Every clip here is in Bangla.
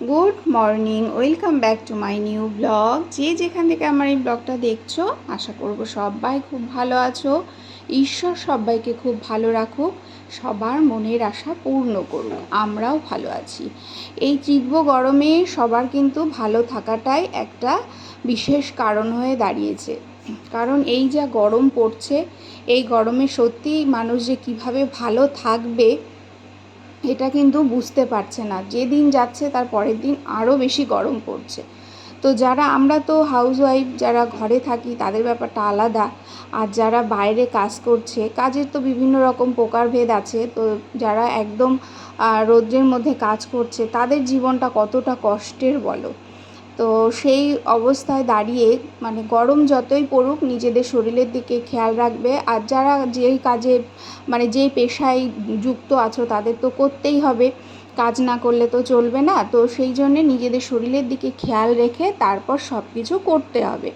Good morning, welcome back to my new blog. যে যেখান থেকে আমার এই ব্লগটা দেখছ, আশা করব সবাই খুব ভালো আছো। ঈশ্বর সবাইকে খুব ভালো রাখুক, সবার মনের আশা পূর্ণ করুক, আমরাও ভালো আছি। এই তীব্র গরমে সবার কিন্তু ভালো থাকাটাই একটা বিশেষ কারণ হয়ে দাঁড়িয়েছে। কারণ এই যা গরম পড়ছে, এই গরমে সত্যি মানুষ যে কীভাবে ভালো থাকবে এটা কিন্তু বুঝতে পারছে না। যে দিন যাচ্ছে তার পরের দিন আরও বেশি গরম পড়ছে। তো যারা আমরা তো হাউস ওয়াইফ যারা ঘরে থাকি, তাদের ব্যাপারটা আলাদা। আর যারা বাইরে কাজ করছে, কাজের তো বিভিন্ন রকম প্রকারভেদ আছে। তো যারা একদম রৌদ্রের মধ্যে কাজ করছে, তাদের জীবনটা কতটা কষ্টের বলো? তো সেই অবস্থায় দাঁড়িয়ে মানে গরম যতই পড়ুক, নিজেদের শরীরের দিকে খেয়াল রাখবে। আর যারা যেই কাজে মানে যেই পেশায় যুক্ত আছো, তাদের তো করতেই হবে। কাজ না করলে তো চলবে না। তো সেই জন্যে নিজেদের শরীরের দিকে খেয়াল রেখে তারপর সব কিছু করতে হবে।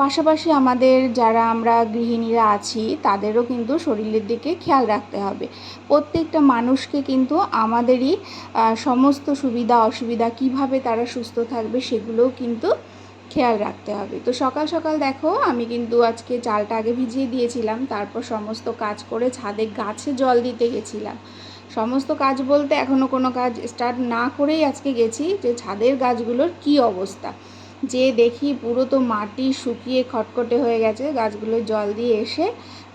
পাশাপাশি আমাদের যারা আমরা গৃহিণীরা আছি, তাদেরও কিন্তু শরীরের দিকে খেয়াল রাখতে হবে। প্রত্যেকটা মানুষকে কিন্তু আমাদেরই সমস্ত সুবিধা, অসুবিধা, কীভাবে তারা সুস্থ থাকবে সেগুলোও কিন্তু খেয়াল রাখতে হবে। তো সকাল সকাল দেখো, আমি কিন্তু আজকে চালটা আগে ভিজিয়ে দিয়েছিলাম, তারপর সমস্ত কাজ করে ছাদে গাছে জল দিতে গেছিলাম। সমস্ত কাজ বলতে এখনও কোনো কাজ স্টার্ট না করেই আজকে গেছি যে ছাদের গাছগুলোর কি অবস্থা। যে দেখি পুরো তো মাটি শুকিয়ে খটখটে হয়ে গেছে গাছগুলো জল দিয়ে এসে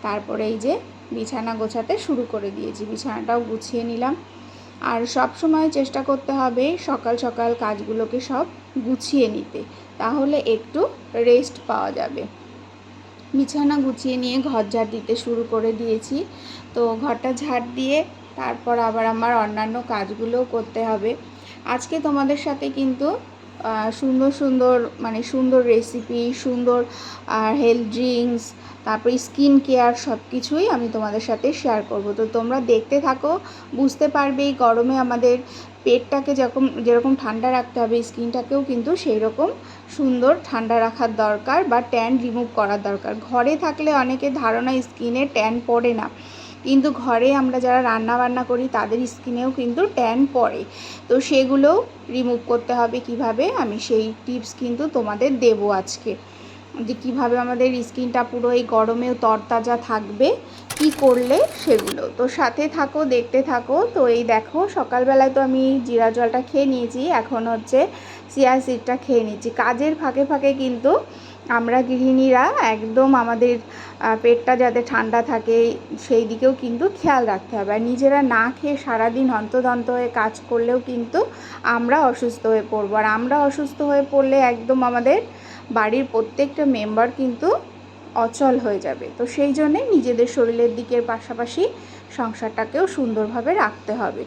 তারপরে এই যে বিছানা গোছাতে শুরু করে দিয়েছি, বিছানাটাও গুছিয়ে নিলাম। আর সব সময় চেষ্টা করতে হবে সকাল সকাল কাজগুলোকে সব গুছিয়ে নিতে, তাহলে একটু রেস্ট পাওয়া যাবে। বিছানা গুছিয়ে নিয়ে ঘর ঝাড় দিতে শুরু করে দিয়েছি। তো ঘরটা ঝাড় দিয়ে তারপর আবার আমার অন্যান্য কাজগুলোও করতে হবে। আজকে তোমাদের সাথে কিন্তু সুন্দর সুন্দর মানে সুন্দর রেসিপি সুন্দর হেলথ ড্রিঙ্কস তারপরে স্কিন কেয়ার সব কিছুই আমি তোমাদের সাথে শেয়ার করব। তো তোমরা দেখতে থাকো, বুঝতে পারবে এই গরমে আমাদের পেটটাকে যেরকম যেরকম ঠান্ডা রাখতে হবে, স্কিনটাকেও কিন্তু সেই রকম সুন্দর ঠান্ডা রাখার দরকার বা ট্যান রিমুভ করার দরকার। ঘরে থাকলে অনেকে ধারণা, স্কিনে ট্যান পড়ে না। কিন্তু ঘরে আমরা যারা রান্না বান্না করি, তাদের স্কিনেও কিন্তু ট্যান পড়ে। তো সেগুলোও রিমুভ করতে হবে কীভাবে? আমি সেই টিপস কিন্তু তোমাদের দেবো আজকে। যে কীভাবে আমাদের স্কিনটা পুরো এই গরমেও তরতাজা থাকবে, কি করলে সেগুলো। তো সাথে থাকো, দেখতে থাকো। তো এই দেখো, সকালবেলায় তো আমি জিরা জলটা খেয়ে নিয়েছি, এখন হচ্ছে সিয়া সিডটা খেয়ে নিয়েছি কাজের ফাঁকে ফাঁকে কিন্তু আমরা গৃহিণীরা একদম আমাদের পেটটা যাতে ঠান্ডা থাকে, সেই দিকেও কিন্তু খেয়াল রাখতে হবে। আর নিজেরা না খেয়ে সারাদিন হন্তদন্ত হয়ে কাজ করলেও কিন্তু আমরা অসুস্থ হয়ে পড়ব। আর আমরা অসুস্থ হয়ে পড়লে একদম আমাদের বাড়ির প্রত্যেকটা মেম্বার কিন্তু অচল হয়ে যাবে। তো সেই জন্যে নিজেদের শরীরের দিকের পাশাপাশি সংসারটাকেও সুন্দরভাবে রাখতে হবে।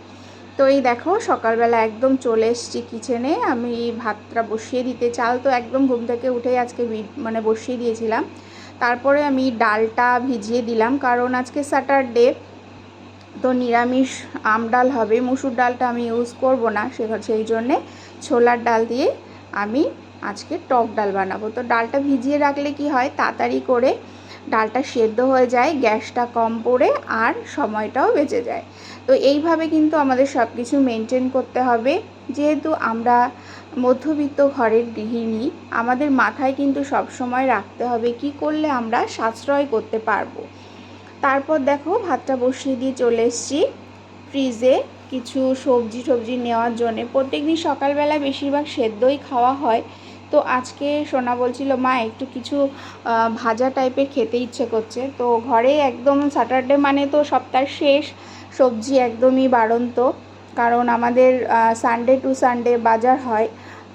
তো এই দেখো, সকালবেলা একদম চলে এসছি কিচেনে আমি ভাতটা বসিয়ে দিতে, চাল তো একদম ঘুম থেকে উঠেই আজকে মানে বসিয়ে দিয়েছিলাম। তারপরে আমি ডালটা ভিজিয়ে দিলাম, কারণ আজকে স্যাটারডে তো নিরামিষ আম ডাল হবে। মুসুর ডালটা আমি ইউজ করব না, সে সেই জন্যে ছোলার ডাল দিয়ে আমি আজকে টক ডাল বানাবো। তো ডালটা ভিজিয়ে রাখলে কি হয়, তাড়াতাড়ি করে ডালটা সেদ্ধ হয়ে যায়, গ্যাসটা কম পড়ে আর সময়টাও বেঁচে যায়। তো এইভাবে কিন্তু আমাদের সব কিছু মেনটেন করতে হবে। যেহেতু আমরা মধ্যবিত্ত ঘরের গৃহিণী, আমাদের মাথায় কিন্তু সব সময় রাখতে হবে কি করলে আমরা সাশ্রয় করতে পারব। তারপর দেখো ভাতটা বসিয়ে দিয়ে চলে এসেছি ফ্রিজে কিছু সবজি টবজি নেওয়ার জন্যে। প্রত্যেক দিন সকালবেলা বেশিরভাগ সেদ্ধই খাওয়া হয়। তো আজকে সোনা বলছিল, মা, একটু কিছু ভাজা টাইপের খেতে ইচ্ছে করছে। তো ঘরে একদম স্যাটারডে মানে তো সপ্তাহের শেষ। সবজি একদমই বাড়ন্ত। কারণ আমাদের সানডে টু সানডে বাজার হয়,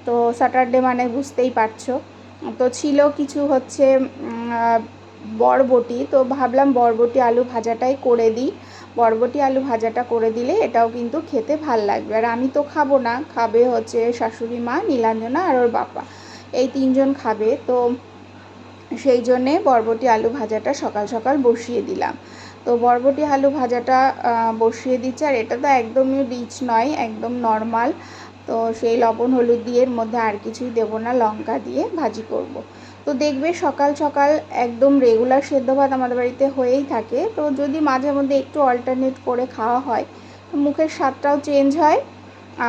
তো স্যাটারডে মানে বুঝতেই পারছ। তো ছিল কিছু হচ্ছে বরবটি, তো ভাবলাম বরবটি আলু ভাজাটাই করে দিই। বরবটি আলু ভাজাটা করে দিলে এটাও কিন্তু খেতে ভালো লাগবে। আর আমি তো খাব না, খাবে হচ্ছে শাশুড়ি মা, নীলাঞ্জনা আর ওর বাবা। এই তিনজন খাবে, তো সেই জন্যে বরবটি আলু ভাজাটা সকাল সকাল বসিয়ে দিলাম। তো বরবটি আলু ভাজাটা বসিয়ে দিচ্ছি। আর এটা তো একদমই রিচ নয়, একদম নর্মাল। তো সেই লবণ, হলুদ দিয়ে এর মধ্যে আর কিছুই দেবো না, লঙ্কা দিয়ে ভাজি করব। তো দেখবে সকাল সকাল একদম রেগুলার সেদ্ধ ভাত আমাদের বাড়িতে হয়েই থাকে। তো যদি মাঝে মধ্যে একটু অল্টারনেট করে খাওয়া হয় মুখের স্বাদটাও চেঞ্জ হয়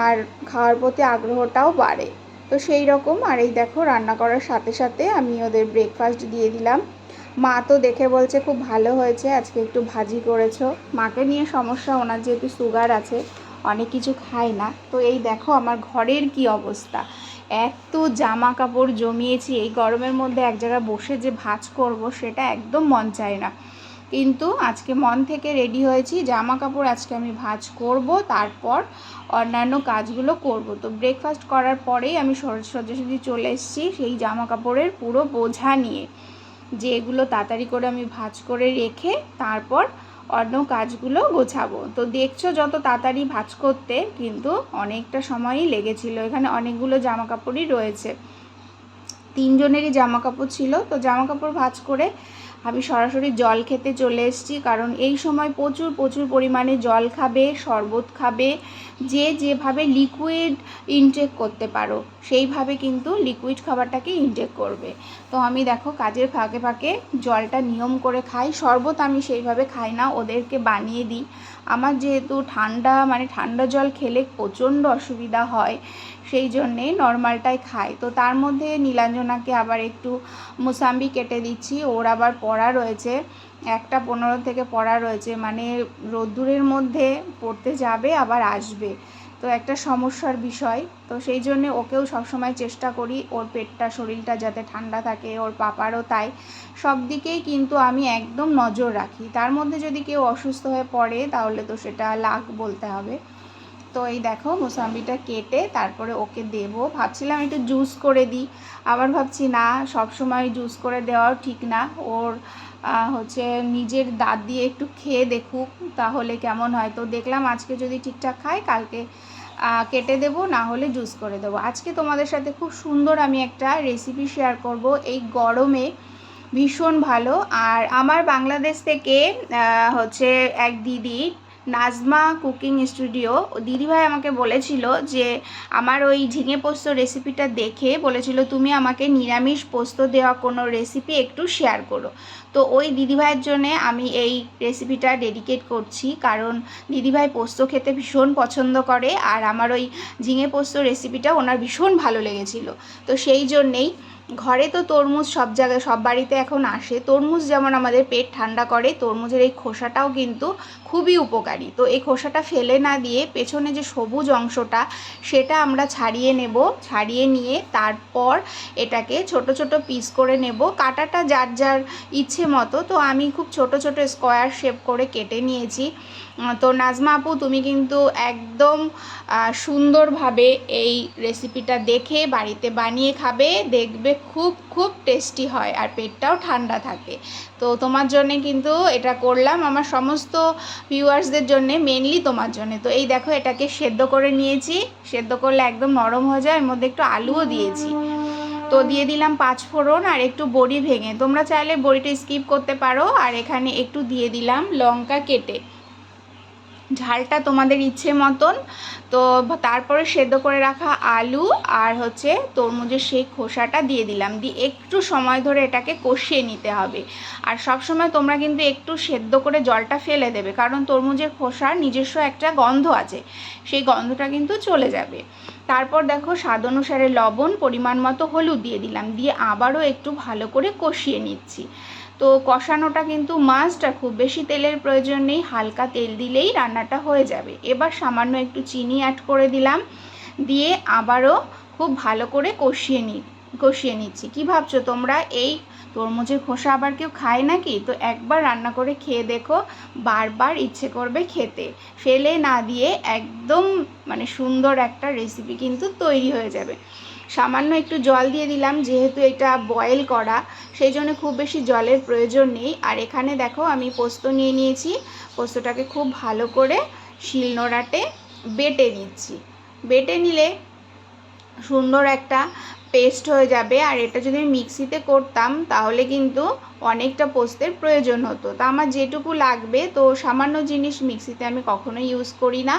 আর খাওয়ার প্রতি আগ্রহটাও বাড়ে। তো সেই রকম। আর এই দেখো, রান্না করার সাথে সাথে আমি ওদের ব্রেকফাস্ট দিয়ে দিলাম। মা তো দেখে বলছে খুব ভালো হয়েছে, আজকে একটু ভাজি করেছ। মাকে নিয়ে সমস্যা, ওনার যেহেতু সুগার আছে, অনেক কিছু খায় না। তো এই দেখো আমার ঘরের কি অবস্থা। এত জামা কাপড় জমিয়েছি, এই গরমের মধ্যে এক জায়গায় বসে যে ভাজ করব, সেটা একদম মন চায় না। কিন্তু আজকে মন থেকে রেডি হয়েছি জামা কাপড় আজকে আমি ভাজ করব, তারপর অন্যান্য কাজগুলো করব। তো ব্রেকফাস্ট করার পরেই আমি সোজাসুজি চলে এসেছি সেই জামা কাপড়ের পুরো বোঝা নিয়ে। যে এগুলো তাড়াতাড়ি করে আমি ভাজ করে রেখে তারপর অন্য কাজগুলো গোছাবো। তো দেখছ যত তাড়াতাড়ি ভাজ করতে কিন্তু অনেকটা সময়ই লেগেছিল। এখানে অনেকগুলো জামা কাপড়ই রয়েছে। তিনজনেরই জামা কাপড় ছিল। তো জামা কাপড় ভাজ করে আমি সরাসরি জল খেতে চলে এসেছি, কারণ এই সময় প্রচুর প্রচুর পরিমাণে জল খাবে, শরবত খাবে। যে যেভাবে লিকুইড ইনটেক করতে পারো, সেইভাবে কিন্তু লিকুইড খাবারটাকে ইনটেক করবে। তো আমি দেখো কাজের ফাঁকে ফাঁকে জলটা নিয়ম করে খাই। শরবত আমি সেইভাবে খাই না, ওদেরকে বানিয়ে দিই। আমার যেহেতু ঠান্ডা মানে ঠান্ডা জল খেলে প্রচণ্ড অসুবিধা হয়, সেই জন্যে নর্মালটাই খাই। তো তার মধ্যে নীলাঞ্জনাকে আবার একটু মুসাম্বি কেটে দিচ্ছি, ওর আবার পড়া রয়েছে, একটা পনেরো থেকে পড়া রয়েছে মানে রোদ্দুরের মধ্যে পড়তে যাবে, আবার আসবে। তো একটা সমস্যার বিষয়, তো সেই জন্য ওকেও সবসময় চেষ্টা করি ওর পেটটা, শরীরটা যাতে ঠান্ডা থাকে, ওর পাপারও তাই। সব দিকেই কিন্তু আমি একদম নজর রাখি। তার মধ্যে যদি কেউ অসুস্থ হয়ে পড়ে, তাহলে তো সেটা লাখ বলতে হবে। তো এই দেখো মোসাম্বিটা কেটে তারপরে ওকে দেব। ভাবছিলাম একটু জুস করে দিই, আবার ভাবছি না, সব সময় জুস করে দেওয়াও ঠিক না। ওর হচ্ছে নিজের দাঁত দিয়ে একটু খেয়ে দেখুক, তাহলে কেমন হয়। তো দেখলাম আজকে যদি ঠিকঠাক খায়, কালকে কেটে দেব, না হলে জুস করে দেবো। আজকে তোমাদের সাথে খুব সুন্দর আমি একটা রেসিপি শেয়ার করব। এই গরমে ভীষণ ভালো। আর আমার বাংলাদেশ থেকে হচ্ছে এক দিদি নাজমা কুকিং স্টুডিও দিদিভাই আমাকে বলেছিল যে আমার ওই ঝিঙে পোস্ত রেসিপিটা দেখে বলেছিল, তুমি আমাকে নিরামিষ পোস্ত দেওয়া কোনো রেসিপি একটু শেয়ার করো। তো ওই দিদিভাইয়ের জন্যে আমি এই রেসিপিটা ডেডিকেট করছি। কারণ দিদিভাই পোস্ত খেতে ভীষণ পছন্দ করে আর আমার ওই ঝিঙে পোস্ত রেসিপিটা ওনার ভীষণ ভালো লেগেছিল। তো সেই জন্যেই ঘরে তো তরমুজ সব জায়গায় সব বাড়িতে এখন আসে। তরমুজ যেমন আমাদের পেট ঠান্ডা করে, তরমুজের এই খোসাটাও কিন্তু খুবই উপকারী। তো এই খোসাটা ফেলে না দিয়ে পেছনে যে সবুজ অংশটা, সেটা আমরা ছাড়িয়ে নেব। ছাড়িয়ে নিয়ে তারপর এটাকে ছোট ছোট পিস করে নেব। কাটাটা যার যার ইচ্ছে মতো, তো আমি খুব ছোট ছোট স্কোয়ার শেপ করে কেটে নিয়েছি। তো নাজমা আপু, তুমি কিন্তু একদম সুন্দরভাবে এই রেসিপিটা দেখে বাড়িতে বানিয়ে খাবে, দেখবে খুব খুব টেস্টি হয় আর পেটটাও ঠান্ডা থাকে। তো তোমার জন্যে কিন্তু এটা করলাম। আমার সমস্ত ভিউয়ার্সদের জন্যে মেনলি তোমার জন্যে। তো এই দেখো, এটাকে সেদ্ধ করে নিয়েছি। সেদ্ধ করলে একদম নরম হয়ে যায়, এর মধ্যে একটু আলুও দিয়েছি। তো দিয়ে দিলাম পাঁচ ফোড়ন আর একটু বড়ি ভেঙে। তোমরা চাইলে বড়িটা স্কিপ করতে পারো আর এখানে একটু দিয়ে দিলাম লঙ্কা কেটে। ঝালটা তোমাদের ইচ্ছে মতন। তো তারপরে সেদ্ধ করে রাখা আলু আর হচ্ছে তরমুজের সেই খোসাটা দিয়ে দিলাম। দিয়ে একটু সময় ধরে এটাকে কষিয়ে নিতে হবে। আর সব সময় তোমরা কিন্তু একটু সেদ্ধ করে জলটা ফেলে দেবে। কারণ তরমুজের খোসার নিজস্ব একটা গন্ধ আছে। সেই গন্ধটা কিন্তু চলে যাবে। তারপর দেখো স্বাদ অনুসারে লবণ, পরিমাণ মতো হলুদ দিয়ে দিলাম। দিয়ে আবারও একটু ভালো করে কষিয়ে নিচ্ছি। তো কষানোটা কিন্তু মাছটা খুব বেশি তেলের প্রয়োজন নেই, হালকা তেল দিলেই রান্নাটা হয়ে যাবে। এবার সামান্য একটু চিনি অ্যাড করে দিলাম, দিয়ে আবারও খুব ভালো করে কষিয়ে নি, কষিয়ে নিচ্ছি। কি ভাবছ তোমরা? এই তরমুজের খোসা আবার কেউ খায় নাকি? তো একবার রান্না করে খেয়ে দেখো, বারবার ইচ্ছে করবে খেতে। ফেলে না দিয়ে একদম মানে সুন্দর একটা রেসিপি কিন্তু তৈরি হয়ে যাবে। সামান্য একটু জল দিয়ে দিলাম, যেহেতু এটা বয়েল করা, সেই জন্য খুব বেশি জলের প্রয়োজন নেই। আর এখানে দেখো, আমি পোস্ত নিয়ে নিয়েছি। পোস্তটাকে খুব ভালো করে শিলনোড়াটে বেটে নিচ্ছি। বেটে নিলে সুন্দর একটা পেস্ট হয়ে যাবে। আর এটা যদি আমি মিক্সিতে করতাম, তাহলে কিন্তু অনেকটা পোস্তের প্রয়োজন হতো। তা আমার যেটুকু লাগবে, তো সামান্য জিনিস মিক্সিতে আমি কখনোই ইউজ করি না।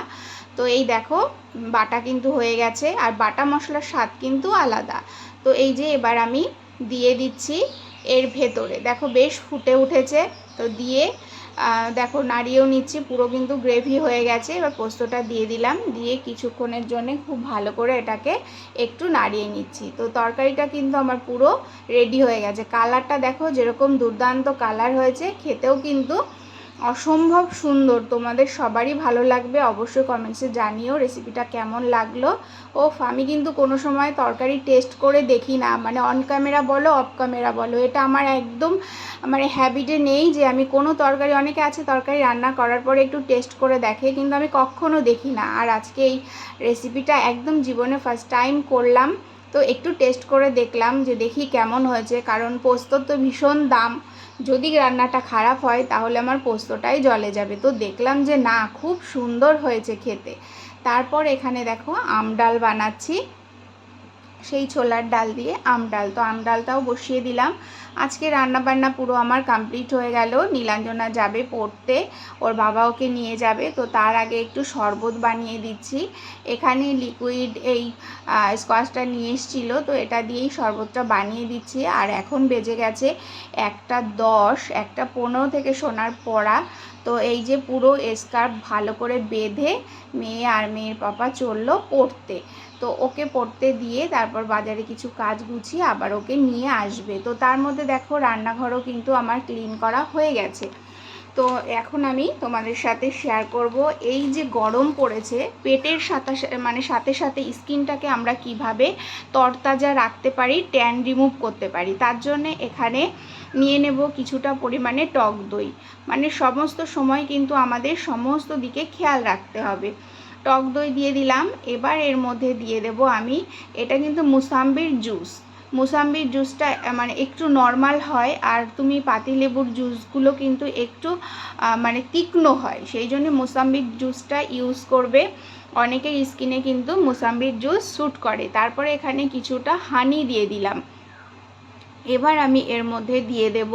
তো এই দেখো, বাটা কিন্তু হয়ে গেছে আর বাটা মশলার স্বাদ কিন্তু আলাদা। তো এই যে এবার আমি দিয়ে দিচ্ছি এর ভেতরে। দেখো বেশ ফুটে উঠেছে, তো দিয়ে দেখো নাড়িয়েও নিচ্ছি, পুরো কিন্তু গ্রেভি হয়ে গেছে। এবার পোস্তটা দিয়ে দিলাম, দিয়ে কিছুক্ষণের জন্য খুব ভালো করে এটাকে একটু নাড়িয়ে নিচ্ছি। তো তরকারিটা কিন্তু আমার পুরো রেডি হয়ে গেছে। কালারটা দেখো যেরকম দুর্দান্ত কালার হয়েছে, খেতেও কিন্তু অসম্ভব সুন্দর। তোমাদের সবারই ভালো লাগবে। অবশ্যই কমেন্টসে জানিও রেসিপিটা কেমন লাগল। ও আমি কিন্তু কোনো সময় তরকারি টেস্ট করে দেখি না। মানে অন ক্যামেরা বলো অফ ক্যামেরা বলো। এটা আমার একদম মানে হ্যাবিটে নেই যে আমি কোনো তরকারি, অনেকে আছে তরকারি রান্না করার পরে একটু টেস্ট করে দেখে, কিন্তু আমি কখনো দেখি না। আর আজকে এই রেসিপিটা একদম জীবনে ফার্স্ট টাইম করলাম। তো একটু টেস্ট করে দেখলাম যে দেখি কেমন হয়েছে। কারণ পোস্তর তো ভীষণ দাম। যদি রান্নাটা খারাপ হয়, তাহলে আমার পোস্তটাই জলে যাবে। তো দেখলাম যে না, খুব সুন্দর হয়েছে খেতে। তারপর এখানে দেখো আমডাল বানাচ্ছি। সেই ছোলার ডাল দিয়ে আম ডাল। তো আম ডালটাও বসিয়ে দিলাম। আজকে রান্না বান্না পুরো আমার কমপ্লিট হয়ে গেল। নীলাঞ্জনা যাবে পড়তে, ওর বাবা ওকে নিয়ে যাবে। তো তার আগে একটু শরবত বানিয়ে দিচ্ছি। এখানে লিকুইড এই স্কোয়াশটা নিয়ে এসেছিল। তো এটা দিয়েই শরবতটা বানিয়ে দিচ্ছি। আর এখন বেজে গেছে একটা দশ, একটা পনেরো থেকে সোনার পড়া। তো এই যে পুরো স্কার্ফ ভালো করে বেঁধে মেয়ে আর মেয়ের পাপা চলল পড়তে। তো ওকে পড়তে দিয়ে তারপর বাজারে কিছু কাজ গুছিয়ে আবার ওকে নিয়ে আসবে। তো তার মধ্যে দেখো রান্নাঘরও কিন্তু আমার ক্লিন করা হয়ে গেছে। তো এখন আমি তোমাদের সাথে শেয়ার করব এই যে গরম পড়েছে, পেটের সাথে মানে সাথে সাথে স্কিনটাকে আমরা কীভাবে তরতাজা রাখতে পারি ট্যান রিমুভ করতে পারি, তার জন্য এখানে নিয়ে নেব কিছুটা পরিমাণে টক দই। মানে সমস্ত সময় কিন্তু আমাদের সমস্ত দিকে খেয়াল রাখতে হবে। টক দই দিয়ে দিলাম। এবার এর মধ্যে দিয়ে দেব আমি, এটা কিন্তু মুসাম্বির জুস। মুসাম্বির জুসটা মানে একটু নর্মাল হয়, আর তুমি পাতিলেবুর জুসগুলো কিন্তু একটু মানে তীক্ষ্ণ হয়। সেই জন্য মুসাম্বির জুসটা ইউজ করবে। অনেকের স্কিনে কিন্তু মুসাম্বির জুস স্যুট করে। তারপরে এখানে কিছুটা হানি দিয়ে দিলাম। এবার আমি এর মধ্যে দিয়ে দেব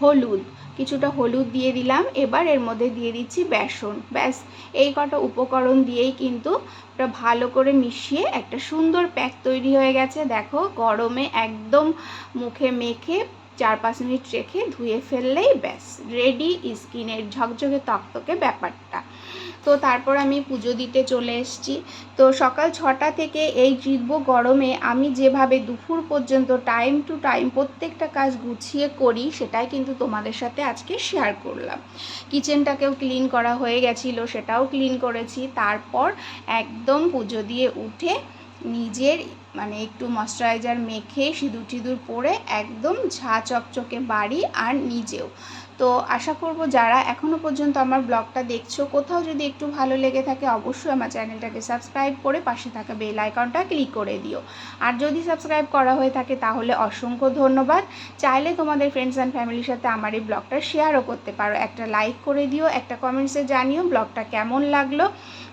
হলুদ। কিছুটা হলুদ দিয়ে দিলাম, এবার এর মধ্যে দিয়ে দিচ্ছি বেসন। ব্যাস, এই কটা উপকরণ দিয়েই কিন্তু ভালো করে মিশিয়ে একটা সুন্দর প্যাক তৈরি হয়ে গেছে। দেখো, গরমে একদম মুখে মেখে চার পাঁচ মিনিট রেখে ধুয়ে ফেললেই ব্যাস, রেডি স্কিনের ঝকঝকে তকতকে ব্যাপারটা। তো তারপর আমি পুজো দিতে চলে এসেছি। তো সকাল ছটা থেকে এই জিতব গরমে আমি যেভাবে দুপুর পর্যন্ত টাইম টু টাইম প্রত্যেকটা কাজ গুছিয়ে করি, সেটাই কিন্তু তোমাদের সাথে আজকে শেয়ার করলাম। কিচেনটাকেও ক্লিন করা হয়ে গেছিল, সেটাও ক্লিন করেছি। তারপর একদম পুজো দিয়ে উঠে নিজের মানে একটু ময়শ্চারাইজার মেখে সিঁদুর টিঁদুর পরে একদম ঝা চকচকে বাড়ি আর নিজেও। তো আশা করব যারা এখনও পর্যন্ত আমার ব্লগটা দেখছ, কোথাও যদি একটু ভালো লেগে থাকে অবশ্যই আমার চ্যানেলটাকে সাবস্ক্রাইব করে পাশে থাকা বেল আইকনটা ক্লিক করে দিও। আর যদি সাবস্ক্রাইব করা হয়ে থাকে তাহলে অসংখ্য ধন্যবাদ। চাইলে তোমাদের ফ্রেন্ডস অ্যান্ড ফ্যামিলির সাথে আমার এই ব্লগটা শেয়ারও করতে পারো। একটা লাইক করে দিও, একটা কমেন্টসে জানিও ব্লগটা কেমন লাগল।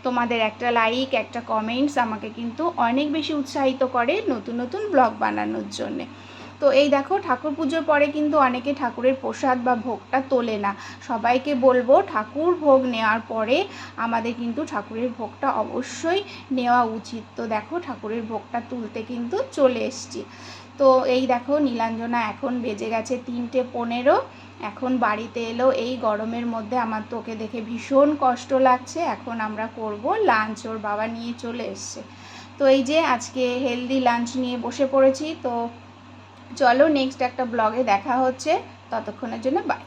তোমাদের একটা লাইক একটা কমেন্টস আমাকে কিন্তু অনেক বেশি উৎসাহিত করে নতুন নতুন ব্লগ বানানোর জন্যে। তো এই দেখো ঠাকুর পুজোর পরে কিন্তু অনেকে ঠাকুরের প্রসাদ বা ভোগটা তোলে না। সবাইকে বলব ঠাকুর ভোগ নেওয়ার পরে আমাদের কিন্তু ঠাকুরের ভোগটা অবশ্যই নেওয়া উচিত। তো দেখো ঠাকুরের ভোগটা তুলতে কিন্তু চলে এসছি। তো এই দেখো নীলাঞ্জনা এখন বেজে গেছে তিনটে পনেরো। এখন বাড়িতে এলো, এই গরমের মধ্যে আমার তোকে দেখে ভীষণ কষ্ট লাগছে। এখন আমরা করব লাঞ্চ ওর বাবা নিয়ে চলে এসছে। তো এই যে আজকে হেলদি লাঞ্চ নিয়ে বসে পড়েছি, তো চলো নেক্সট একটা ব্লগে দেখা হচ্ছে। ততক্ষণের জন্য বাই